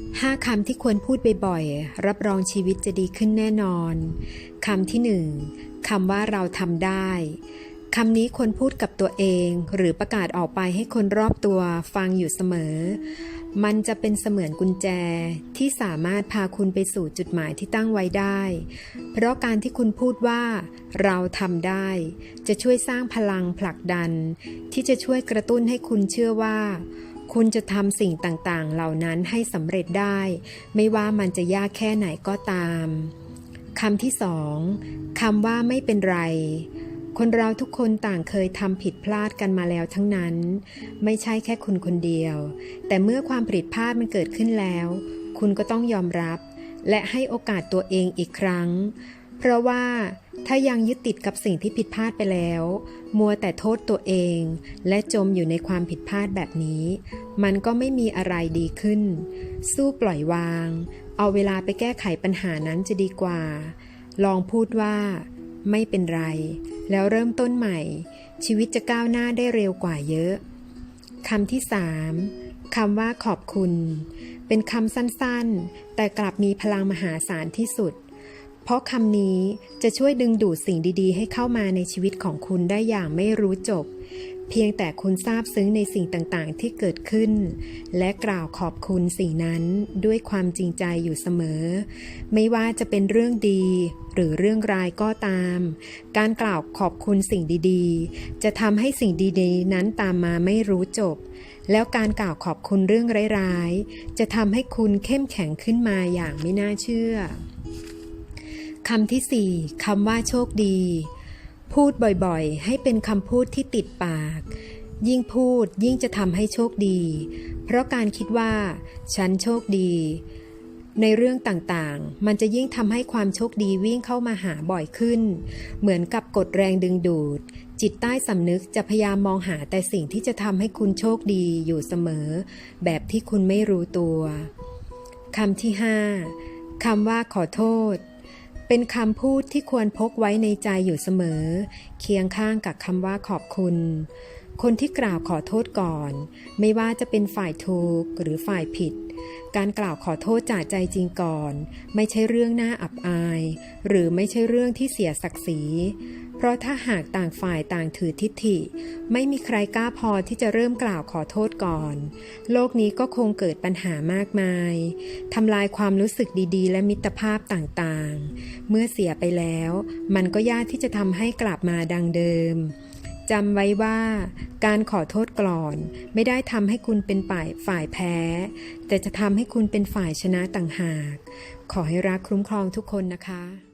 5คำที่ควรพูดบ่อยๆ รับรองชีวิตจะดีขึ้นแน่นอน คำที่1คำว่าเราทำได้ คำนี้ควรพูดกับตัวเอง หรือประกาศออกไปให้คนรอบตัวฟังอยู่เสมอ มันจะเป็นเสมือนกุญแจที่สามารถพาคุณไปสู่จุดหมายที่ตั้งไว้ได้ เพราะการที่คุณพูดว่าเราทำได้ จะช่วยสร้างพลังผลักดัน ที่จะช่วยกระตุ้นให้คุณเชื่อว่า คุณจะทำสิ่งต่างๆ เหล่านั้นให้สำเร็จได้ ไม่ว่ามันจะยากแค่ไหนก็ตามคำที่สองคำว่าไม่เป็นไร คนเราทุกคนต่างเคยทำผิดพลาดกันมาแล้วทั้งนั้น ไม่ใช่แค่คุณคนเดียว แต่เมื่อความผิดพลาดมันเกิดขึ้นแล้ว คุณก็ต้องยอมรับ และให้โอกาสตัวเองอีกครั้ง เพราะว่าถ้ายังยึดติดกับสิ่งที่ผิดพลาดไปแล้ว มัวแต่โทษตัวเอง และจมอยู่ในความผิดพลาดแบบนี้ มันก็ไม่มีอะไรดีขึ้น สู้ปล่อยวาง เอาเวลาไปแก้ไขปัญหานั้นจะดีกว่า ลองพูดว่า ไม่เป็นไร แล้วเริ่มต้นใหม่ ชีวิตจะก้าวหน้าได้เร็วกว่าเยอะคำที่สามคำว่าขอบคุณ เป็นคำสั้นๆ แต่กลับมีพลังมหาศาลที่สุด เพราะคำนี้จะช่วยดึงดูดสิ่งดีๆ ให้เข้ามาในชีวิตของคุณได้อย่างไม่รู้จบ เพียงแต่คุณทราบซึ้งในสิ่งต่างๆ ที่เกิดขึ้น และกล่าวขอบคุณสิ่งนั้นด้วยความจริงใจอยู่เสมอ ไม่ว่าจะเป็นเรื่องดี หรือเรื่องร้ายก็ตาม การกล่าวขอบคุณสิ่งดีๆ จะทำให้สิ่งดีๆ นั้นตามมาไม่รู้จบ แล้วการกล่าวขอบคุณเรื่องร้ายๆ จะทำให้คุณเข้มแข็งขึ้นมาอย่างไม่น่าเชื่อ คำที่สี่คำว่าโชคดี พูดบ่อยๆ ให้เป็นคำพูดที่ติดปาก ยิ่งพูดยิ่งจะทำให้โชคดี เพราะการคิดว่า ฉันโชคดี ในเรื่องต่างๆ มันจะยิ่งทำให้ความโชคดีวิ่งเข้ามาหาบ่อยขึ้น เหมือนกับกดแรงดึงดูด จิตใต้สำนึกจะพยายามมองหาแต่สิ่งที่จะทำให้คุณโชคดีอยู่เสมอ แบบที่คุณไม่รู้ตัวคำที่ห้าคำว่าขอโทษ เป็นคำพูดที่ควรพกไว้ในใจอยู่เสมอ เคียงข้างกับคำว่าขอบคุณ คนที่กล่าวขอโทษก่อน ไม่ว่าจะเป็นฝ่ายถูกหรือฝ่ายผิด การกล่าวขอโทษจากใจจริงก่อน ไม่ใช่เรื่องน่าอับอาย หรือไม่ใช่เรื่องที่เสียศักดิ์ศรี เพราะถ้าหากต่างฝ่ายต่างถือทิฏฐิ ไม่มีใครกล้าพอที่จะเริ่มกล่าวขอโทษก่อน โลกนี้ก็คงเกิดปัญหามากมายทำลายความรู้สึกดีๆ และมิตรภาพต่างๆ เมื่อเสียไปแล้ว มันก็ยากที่จะทำให้กลับมาดังเดิมจำไว้ว่าการขอโทษก่อน ไม่ได้ทำให้คุณเป็นฝ่ายฝ่ายแพ้ แต่จะทำให้คุณเป็นฝ่ายชนะต่างหาก ขอให้รักคุ้มครองทุกคนนะคะ